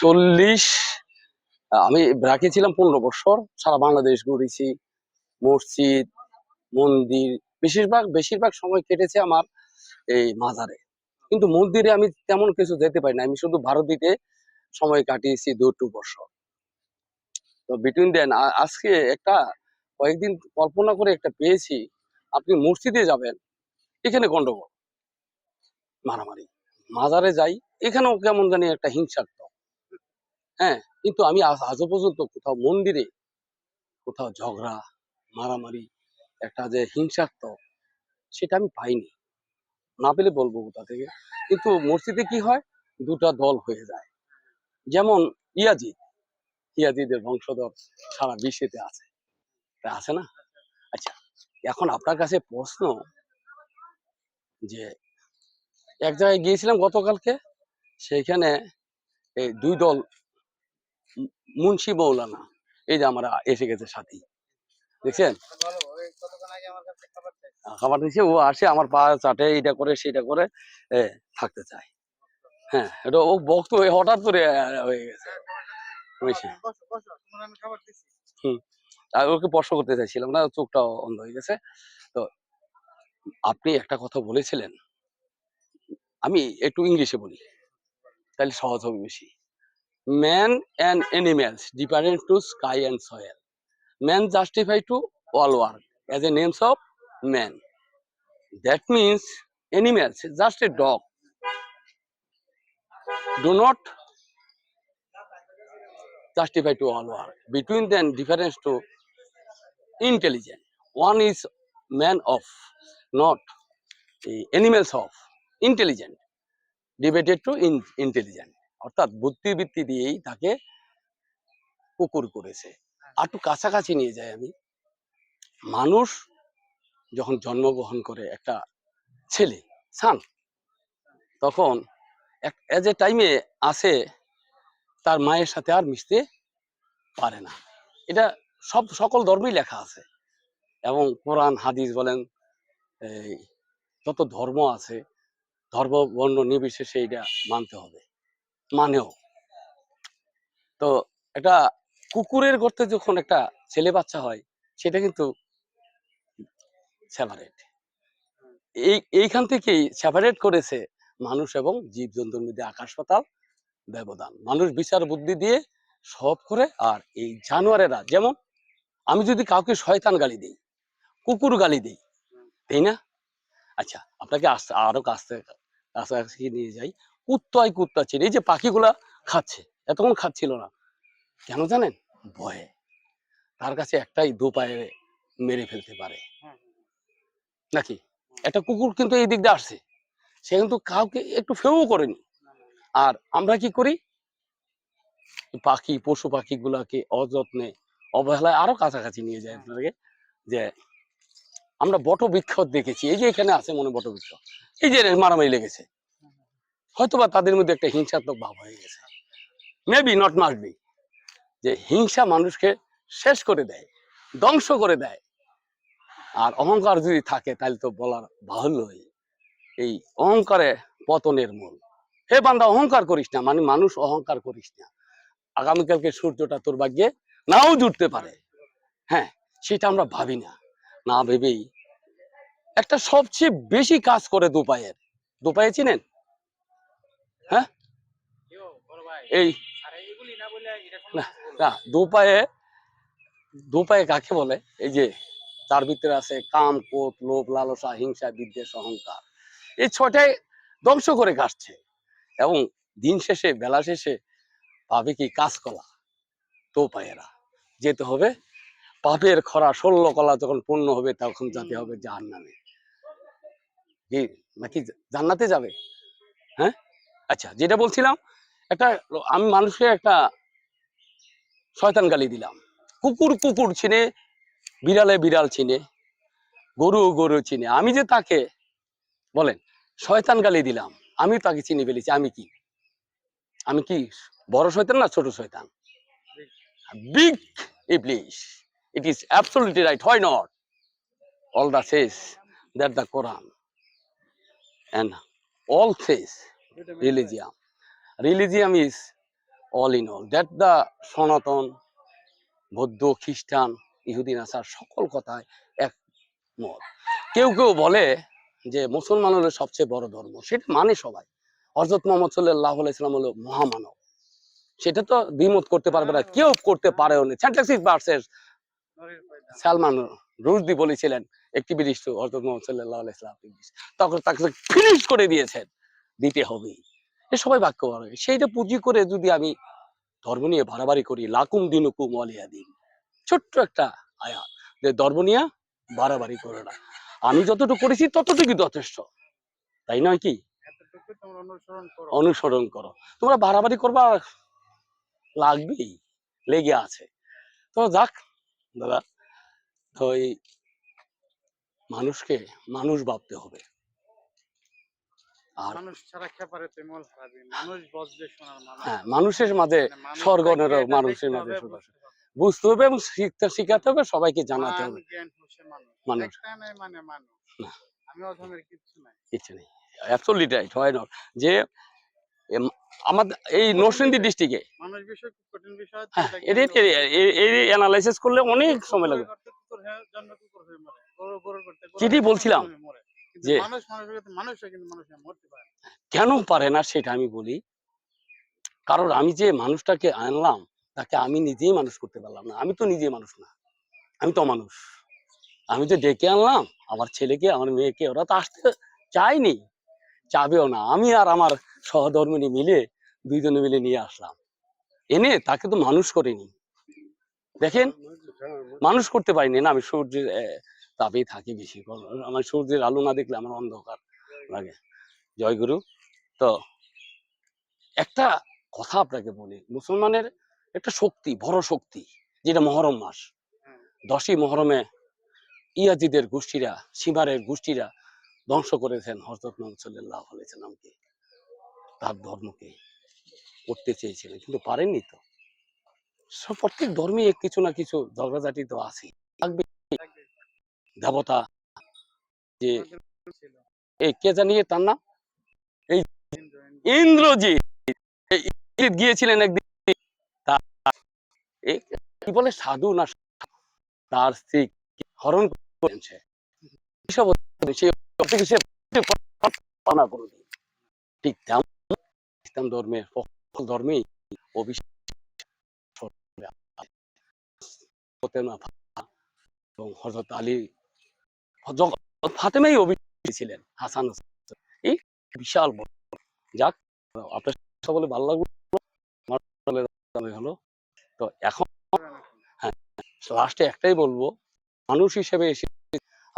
চল্লিশ আমি ব্রাকে ছিলাম পনেরো বছর সারা বাংলাদেশ ঘুরেছি মসজিদ মন্দির বেশিরভাগ বেশিরভাগ সময় কেটেছে আমার এই মাজারে কিন্তু মন্দিরে আমি তেমন কিছু যেতে পারি না আমি শুধু ভারতীতে সময় কাটিয়েছি দুটু বছর তো বিটুইন দেন আজকে একটা কয়েকদিন কল্পনা করে একটা পেয়েছি আপনি মসজিদে যাবেন এখানে গন্ডগোল মারামারি মাজারে যাই এখানেও কেমন জানি একটা হিংসাত্মক হ্যাঁ কিন্তু আমি আজও পর্যন্ত কোথাও মন্দিরে কোথাও ঝগড়া মারামারি একটা যে হিংসাত্মক সেটা আমি পাইনি না পেলে বলবো কোথা থেকে কিন্তু মসজিদে কি হয় দুটা দল হয়ে যায় যেমন ইয়াজিদ ইয়াজিদের বংশধর সারা বিশ্বেতে আছে আছে না আচ্ছা এখন আপনার কাছে প্রশ্ন যে এক জায়গায় গিয়েছিলাম গতকালকে সেইখানে এই দুই দল মুন্সি বৌলানা এই যে আমরা এসে গেছে সাথী দেখছেন হ্যাঁ, খাবার দিচ্ছে ও আসে আমার পা চাটে এটা করে সেটা করে থাকতে চায় হ্যাঁ এটা ও বক্ত হঠাৎ করে হয়ে গেছে হুম আর ওকে স্পর্শ করতে চাইছিলাম না চোখটা অন্ধ হয়ে গেছে তো আপনি একটা কথা বলেছিলেন আমি একটু ইংলিশে বলি তাহলে সহজ হবে বেশি Man and animals different to sky and soil. Man justifies to all work as the names of man. That means animals, just a dog, do not justify to all work. Between them, difference to intelligent. One is man of, not animals of. Intelligent, debated to intelligent. অর্থাৎ বুদ্ধিবৃত্তি দিয়েই তাকে কুকুর করেছে আচ্ছা। আর একটু কাছাকাছি নিয়ে যাই আমি মানুষ যখন জন্মগ্রহণ করে একটা ছেলে সান তখন এক এজ এ টাইমে আসে তার মায়ের সাথে আর মিশতে পারে না এটা সব সকল ধর্মই লেখা আছে এবং কোরআন হাদিস বলেন এই যত ধর্ম আছে ধর্ম বর্ণ নির্বিশেষে এটা মানতে হবে মানেও তো একটা কুকুরের গর্তে যখন একটা ছেলে বাচ্চা হয় সেটা কিন্তু সেপারেট এই এইখান থেকেই সেপারেট করেছে মানুষ এবং জীবজন্তুর মধ্যে আকাশ পাতাল ব্যবধান মানুষ বিচার বুদ্ধি দিয়ে সব করে আর এই জানোয়ারেরা যেমন আমি যদি কাউকে শয়তান গালি দিই কুকুর গালি দিই তাই না আচ্ছা আপনাকে আস্তে আরো কাছে কাছাকাছি নিয়ে যাই কুত্তায় কুত্তা ছিল এই যে পাখিগুলা খাচ্ছে এতক্ষণ খাচ্ছিল না কেন জানেন ভয়ে তার কাছে একটাই দু পায়ে মেরে ফেলতে পারে হ্যাঁ। নাকি একটা কুকুর কিন্তু এই দিক দিয়ে আসছে সে কিন্তু কাউকে একটু ফেউ করেনি আর আমরা কি করি পাখি পশু পাখিগুলাকে অযত্নে অবহেলায় আরো কাছাকাছি নিয়ে যায় হ্যাঁ। আপনাকে যে আমরা বট বৃক্ষ দেখেছি এই যে এখানে আছে মনে বট বৃক্ষ এই যে মারামারি লেগেছে হয়তোবা তাদের মধ্যে একটা হিংসাত্মক ভাব হয়ে গেছে মেবি নট মাস্ট বি যে হিংসা মানুষকে শেষ করে দেয় ধ্বংস করে দেয় আর অহংকার যদি থাকে তাহলে তো বলার বাহুল্যই এই অহংকারে পতনের মূল হে বান্দা অহংকার করিস না মানে মানুষ অহংকার করিস না আগামীকালকে সূর্যটা তোর ভাগ্যে নাও জুটতে পারে হ্যাঁ সেটা আমরা ভাবি না না ভেবেই একটা সবচেয়ে বেশি কাজ করে দুপায়ের দুপায়ে চিনেন হ্যাঁ এই না দুপায়ে দুপায়ে কাকে বলে এই যে তার ভিতরে আছে কাম কোপ লোভ লালসা হিংসা বিদ্বেষ অহংকার এই ছটাই ধ্বংস করে কাটছে এবং দিন শেষে বেলা শেষে পাবে কি কাঁচকলা তো পায়েরা যেতে হবে পাপের খরা ষোল্ল কলা যখন পূর্ণ হবে তখন যাতে হবে জাহান নামে নাকি জান্নাতে যাবে হ্যাঁ আচ্ছা যেটা বলছিলাম একটা আমি মানুষকে একটা শয়তান গালি দিলাম কুকুর কুকুর চিনে বিড়ালে বিড়াল চিনে গরু গরু চিনে আমি যে তাকে বলেন শয়তান গালি দিলাম আমি তাকে চিনে ফেলেছি আমি কি আমি কি বড় শয়তান না ছোট শয়তান বিগ ইবলিশ ইট ইজ অ্যাবসলিউটলি রাইট হয় not all the says that the Quran and all says religion religion is all in all that the Sanatan বৌদ্ধ খ্রিস্টান ইহুদিন আসার সকল কথায় এক মত কেউ কেউ বলে যে মুসলমান হলো সবচেয়ে বড় ধর্ম সেটা মানে সবাই হজরত মোহাম্মদ সাল্লাহ ইসলাম হলো মহামানব সেটা তো দ্বিমত করতে পারবে না হ্যাঁ। কেউ করতে পারে সালমান রুজদি বলেছিলেন একটি বিদিষ্ট হজরত মোহাম্মদ সাল্লাহ ইসলাম তখন তাকে ফিনিশ করে দিয়েছেন দিতে হবে এ সবাই বাক্য বলে সেইটা পুঁজি করে যদি আমি ধর্ম নিয়ে বাড়াবাড়ি করি লাকুম দিনুকুম অলিয়া দিন ছোট্ট একটা আয়া যে ধর্ম নিয়ে বাড়াবাড়ি করে না আমি যতটুকু করেছি ততটুকু যথেষ্ট তাই নয় কি অনুসরণ করো তোমরা বাড়াবাড়ি করবা লাগবেই লেগে আছে তো যাক দাদা তো এই মানুষকে মানুষ ভাবতে হবে হ্যাঁ, মানুষের মাঝে মানে মানুষের মাঝে বুঝতে হবে এবং শিখতে শিখাতে হবে সবাইকে জানাতে হবে মানুষ কিছু নেই মানে এই অ্যানালাইসিস করলে অনেক সময় লাগে চিঠি বলছিলাম যে কেন পারে না সেটা আমি বলি কারণ আমি যে মানুষটাকে আনলাম তাকে আমি নিজেই মানুষ করতে পারলাম না আমি তো নিজে মানুষ না আমি তো মানুষ আমি তো ডেকে আনলাম আমার ছেলেকে আমার মেয়েকে ওরা তো আসতে চায়নি চাবেও না আমি আর আমার সহধর্মী মিলে দুইজনে মিলে নিয়ে আসলাম এনে তাকে তো মানুষ করেনি দেখেন মানুষ করতে পারিনি না আমি সূর্যের তাপেই থাকি বেশি আমার সূর্যের আলো না দেখলে আমার অন্ধকার লাগে জয়গুরু তো একটা কথা আপনাকে বলি মুসলমানের একটা শক্তি বড় শক্তি যেটা মহরম মাস দশই মহরমে ইয়াজিদের গোষ্ঠীরা সীমারের গোষ্ঠীরা ধ্বংস করেছেন হজরত মোহাম্মদ তার ধর্মকে করতে চেয়েছিলেন কিন্তু পারেননি তো প্রত্যেক ধর্মে কিছু না কিছু ঝগড়াঝাটি তো আছে দেবতা যে এই কে জানি তার নাম এই ইন্দ্রজি গিয়েছিলেন একদিন কি বলে সাধু না তার স্ত্রী হরণ করেছে ঠিক তেমন ধর্মে সকল অভিষেক এবং হজরত আলী ফাতেমাই অভিনেত্রী ছিলেন হাসান এই বিশাল যাক আপনার সকলে ভালো লাগলো হলো তো এখন হ্যাঁ, লাস্টে একটাই বলবো মানুষ হিসেবে এসে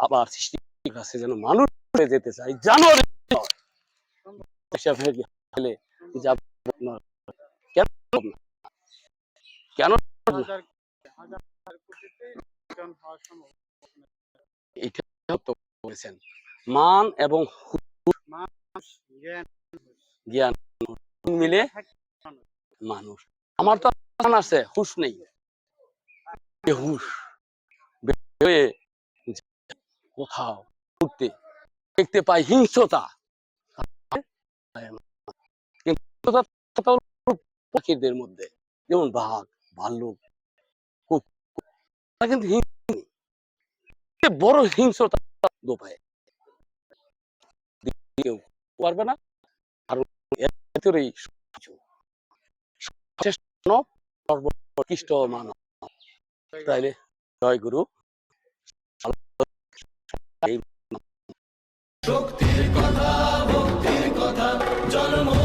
আবার সৃষ্টি কাছে যেন মানুষ যেতে চাই জানুয়ারি কেন করেছেন মান এবং মিলে মানুষ আমার তো আছে হুশ নেই হুশ কোথাও ঘুরতে দেখতে পাই হিংস্রতা পাখিদের মধ্যে যেমন বাঘ ভাল্লুক কিন্তু বড় হিংস্রতা পারবে না আর মানব তাইলে জয় গুরু শক্তির কথা ভক্তির কথা জন্ম